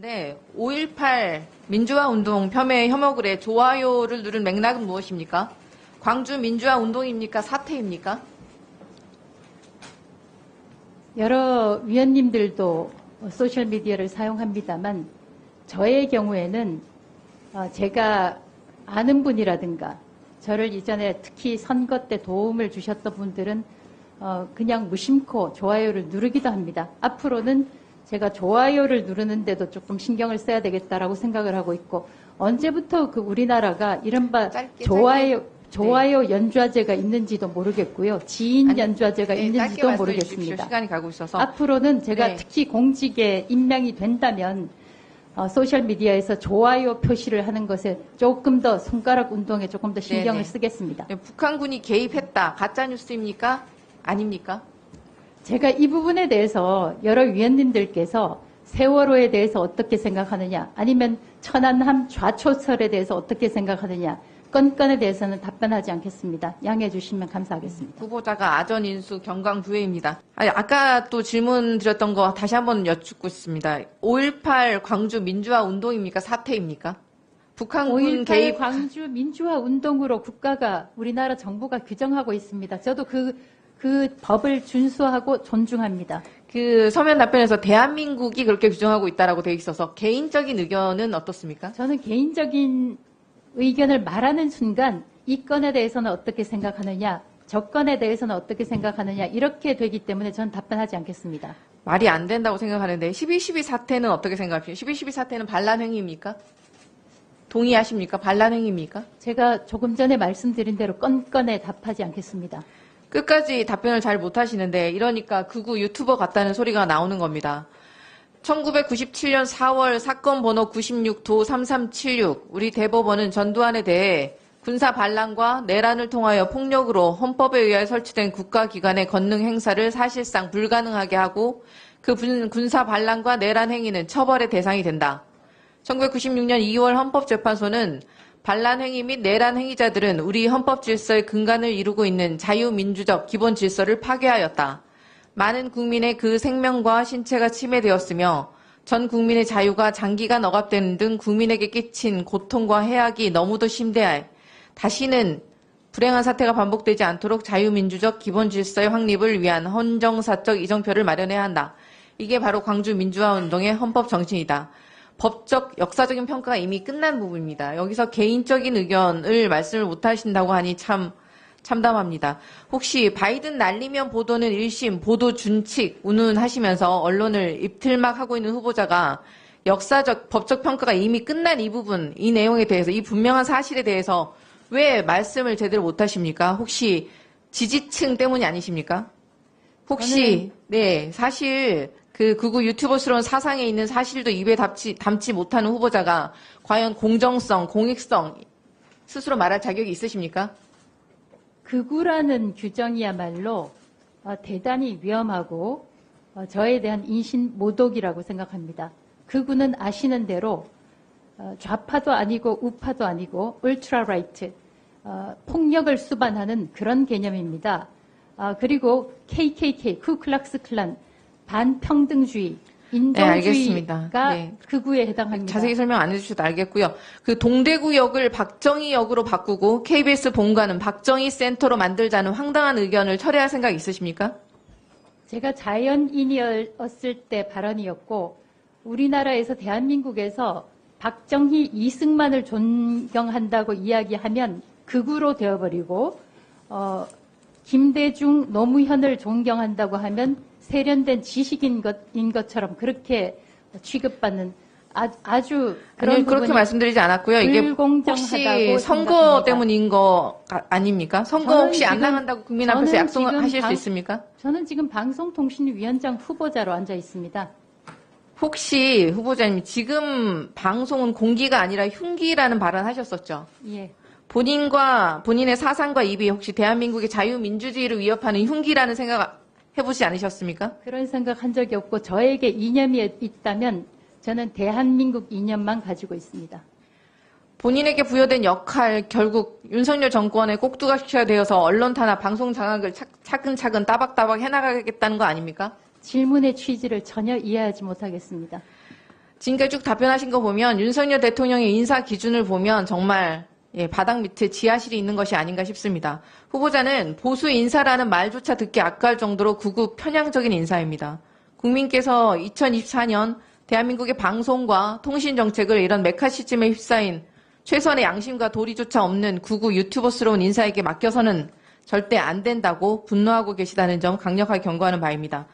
근데 5.18 민주화 운동 폄훼 혐오글에 좋아요를 누른 맥락은 무엇입니까? 광주 민주화 운동입니까? 사태입니까? 여러 위원님들도 소셜 미디어를 사용합니다만 저의 경우에는 어, 제가 아는 분이라든가 저를 이전에 특히 선거 때 도움을 주셨던 분들은 어, 그냥 무심코 좋아요를 누르기도 합니다. 앞으로는 제가 좋아요를 누르는데도 조금 신경을 써야 되겠다라고 생각을 하고 있고 언제부터 그 우리나라가 이른바 짧게, 좋아요 짧게. 좋아요 연좌제가 있는지도 모르겠고요. 지인 아니, 연좌제가 네, 있는지도. 모르겠습니다. 시간이 가고 있어서. 앞으로는 제가 네. 특히 공직에 임명이 된다면 어, 소셜 미디어에서 좋아요 표시를 하는 것에 조금 더 손가락 운동에 조금 더 신경을 네네. 쓰겠습니다. 네, 북한군이 개입했다. 가짜 뉴스입니까? 아닙니까? 제가 이 부분에 대해서 여러 위원님들께서 세월호에 대해서 어떻게 생각하느냐, 아니면 천안함 좌초설에 대해서 어떻게 생각하느냐, 건건에 대해서는 답변하지 않겠습니다. 양해해 주시면 감사하겠습니다. 후보자가 아전 인수 경강 부회입니다. 아까 또 질문 드렸던 거 다시 한번 여쭙고 싶습니다. 5.18 광주 민주화 운동입니까? 사태입니까? 북한군 5.18 개입 광주 민주화 운동으로 국가가 우리나라 정부가 규정하고 있습니다. 저도 그, 그 법을 준수하고 존중합니다. 그 서면 답변에서 대한민국이 그렇게 규정하고 있다라고 돼 있어서 개인적인 의견은 어떻습니까? 저는 개인적인 의견을 말하는 순간 이 건에 대해서는 어떻게 생각하느냐, 저 건에 대해서는 어떻게 생각하느냐 이렇게 되기 때문에 저는 답변하지 않겠습니다. 말이 안 된다고 생각하는데 12.12 사태는 어떻게 생각하십니까? 12.12 사태는 반란 행위입니까? 동의하십니까? 반란 행위입니까? 제가 조금 전에 말씀드린 대로 건건에 답하지 않겠습니다. 끝까지 답변을 잘 못하시는데 이러니까 극우 유튜버 같다는 소리가 나오는 겁니다. 1997년 4월 사건 번호 96도 3376 우리 대법원은 전두환에 대해 군사 반란과 내란을 통하여 폭력으로 헌법에 의하여 설치된 국가기관의 권능 행사를 사실상 불가능하게 하고 그 분- 군사 반란과 내란 행위는 처벌의 대상이 된다. 1996년 2월 헌법재판소는 반란 행위 및 내란 행위자들은 우리 헌법 질서의 근간을 이루고 있는 자유민주적 기본 질서를 파괴하였다. 많은 국민의 그 생명과 신체가 침해되었으며 전 국민의 자유가 장기간 억압되는 등 국민에게 끼친 고통과 해악이 너무도 심대해 다시는 불행한 사태가 반복되지 않도록 자유민주적 기본 질서의 확립을 위한 헌정사적 이정표를 마련해야 한다. 이게 바로 광주 민주화 운동의 헌법 정신이다. 법적 역사적인 평가가 이미 끝난 부분입니다. 여기서 개인적인 의견을 말씀을 못 하신다고 하니 참 참담합니다. 혹시 바이든 날리면 보도는 1심 보도 준칙 운운하시면서 언론을 입틀막 하고 있는 후보자가 역사적 법적 평가가 이미 끝난 이 부분 이 내용에 대해서 이 분명한 사실에 대해서 왜 말씀을 제대로 못 하십니까? 혹시 지지층 때문이 아니십니까? 혹시 네 사실 그 극우 유튜버스러운 사상에 있는 사실도 입에 담지, 담지 못하는 후보자가 과연 공정성, 공익성 스스로 말할 자격이 있으십니까? 극우라는 규정이야말로 어, 대단히 위험하고 어, 저에 대한 인신 모독이라고 생각합니다. 극우는 아시는 대로 어, 좌파도 아니고 우파도 아니고 울트라 라이트 어, 폭력을 수반하는 그런 개념입니다. 아, 그리고 KKK 쿠클락스 클란 반평등주의 네. 인종주의가 네. 극우에 해당합니다. 자세히 설명 안 해주셔도 알겠고요. 그 동대구역을 박정희 역으로 바꾸고 KBS 본관은 박정희 센터로 만들자는 황당한 의견을 철회할 생각 있으십니까? 제가 자연인이었을 때 발언이었고 우리나라에서 대한민국에서 박정희 이승만을 존경한다고 이야기하면 극우로 되어버리고 어, 김대중 노무현을 존경한다고 하면 세련된 지식인 것, 인 것처럼 그렇게 취급받는 아, 아주 그런 아니, 그렇게 말씀드리지 않았고요. 이게 혹시 선거. 때문인 거 아- 아닙니까? 선거 혹시 안 지금- 나간다고 국민 앞에서 약속하실 수 당- 있습니까? 저는 지금 방송통신위원장 후보자로 앉아 있습니다. 혹시 후보자님 지금 방송은 공기가 아니라 흉기라는 발언 하셨었죠? 예. 본인과 본인의 사상과 입이 혹시 대한민국의 자유민주주의를 위협하는 흉기라는 생각 해보지 않으셨습니까? 그런 생각 한 적이 없고 저에게 이념이 있다면 저는 대한민국 이념만 가지고 있습니다. 본인에게 부여된 역할 결국 윤석열 정권의 꼭두가시켜야 되어서 언론 탄압, 방송 장악을 차, 차근차근 따박따박 해나가겠다는 거 아닙니까? 질문의 취지를 전혀 이해하지 못하겠습니다. 지금까지 쭉 답변하신 거 보면 윤석열 대통령의 인사 기준을 보면 정말 예, 바닥 밑에 지하실이 있는 것이 아닌가 싶습니다. 후보자는 보수 인사라는 말조차 듣기 아까울 정도로 구구 편향적인 인사입니다. 국민께서 2024년 대한민국의 방송과 통신 정책을 이런 메카시즘에 휩싸인 최소한의 양심과 도리조차 없는 구구 유튜버스러운 인사에게 맡겨서는 절대 안 된다고 분노하고 계시다는 점 강력하게 경고하는 바입니다.